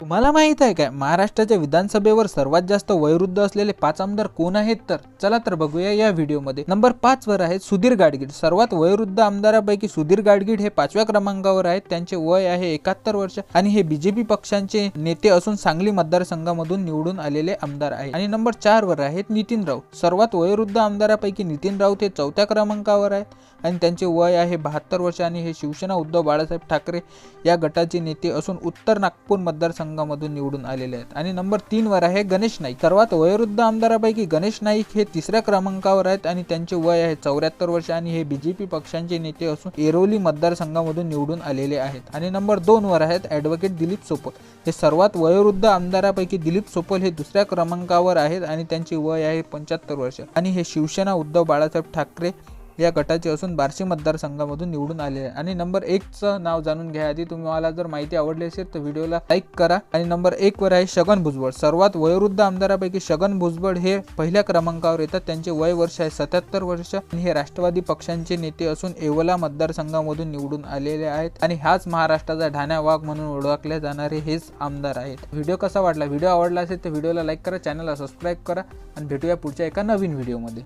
तुम्हाला माहीत आहे काय? महाराष्ट्राच्या विधानसभेवर सर्वात जास्त वयोवृद्ध असलेले पाच आमदार कोण आहेत तर? चला तर बघूया या व्हिडिओमध्ये. नंबर पाच वर आहेत सुधीर गाडगीळ. सर्वात वयोवृद्ध आमदारापैकी सुधीर गाडगीळ हे पाचव्या क्रमांकावर आहेत. त्यांचे वय आहे एकाहत्तर वर्ष आणि हे बीजेपी पक्षांचे नेते असून सांगली मतदारसंघामधून निवडून आलेले आमदार आहेत. आणि नंबर चार वर आहेत नितीन राऊत. सर्वात वयोवृद्ध आमदारापैकी नितीन राऊत हे चौथ्या क्रमांकावर आहेत आणि त्यांचे वय आहे बहात्तर वर्ष आणि हे शिवसेना उद्धव बाळासाहेब ठाकरे या गटाचे नेते असून उत्तर नागपूर मतदारसंघामधून निवडून आलेले आहेत. आणि नंबर तीन वर आहे गणेश नाईक. सर्वात वयोवृद्ध आमदारापैकी गणेश नाईक हे तिसऱ्या क्रमांकावर आहेत आणि त्यांचे वय आहे चौऱ्याहत्तर वर्ष आणि हे बीजेपी पक्षांचे नेते असून एरोली मतदारसंघामधून निवडून आलेले आहेत. आणि नंबर दोन वर आहेत ॲडव्होकेट दिलीप सोपल हे सर्वात वयोवृद्ध आमदारापैकी दिलीप सोपल हे दुसऱ्या क्रमांकावर आहेत आणि त्यांचे वय आहे पंच्याहत्तर वर्ष. आणि हे शिवसेना उद्धव बाळासाहेब ठाकरे या गटाचे असून बार्शी मतदारसंघामधून निवडून आले आहे. आणि नंबर एकचं नाव जाणून घ्या. आधी तुम्हाला जर माहिती आवडली असेल तर व्हिडिओला लाईक करा. आणि नंबर एक वर आहे छगन भुजबळ. सर्वात वयोवृद्ध आमदारापैकी छगन भुजबळ हे पहिल्या क्रमांकावर येतात. त्यांचे वय वर्ष आहे सत्याहत्तर वर्ष. आणि हे राष्ट्रवादी पक्षांचे नेते असून येवला मतदारसंघामधून निवडून आलेले आहेत. आणि हाच महाराष्ट्राचा ढाण्या वाघ म्हणून ओळखले जाणारे हेच आमदार आहेत. व्हिडिओ कसा वाटला? व्हिडिओ आवडला असेल तर व्हिडिओला लाईक करा. चॅनलला सबस्क्राईब करा. आणि भेटूया पुढच्या एका नवीन व्हिडिओमध्ये.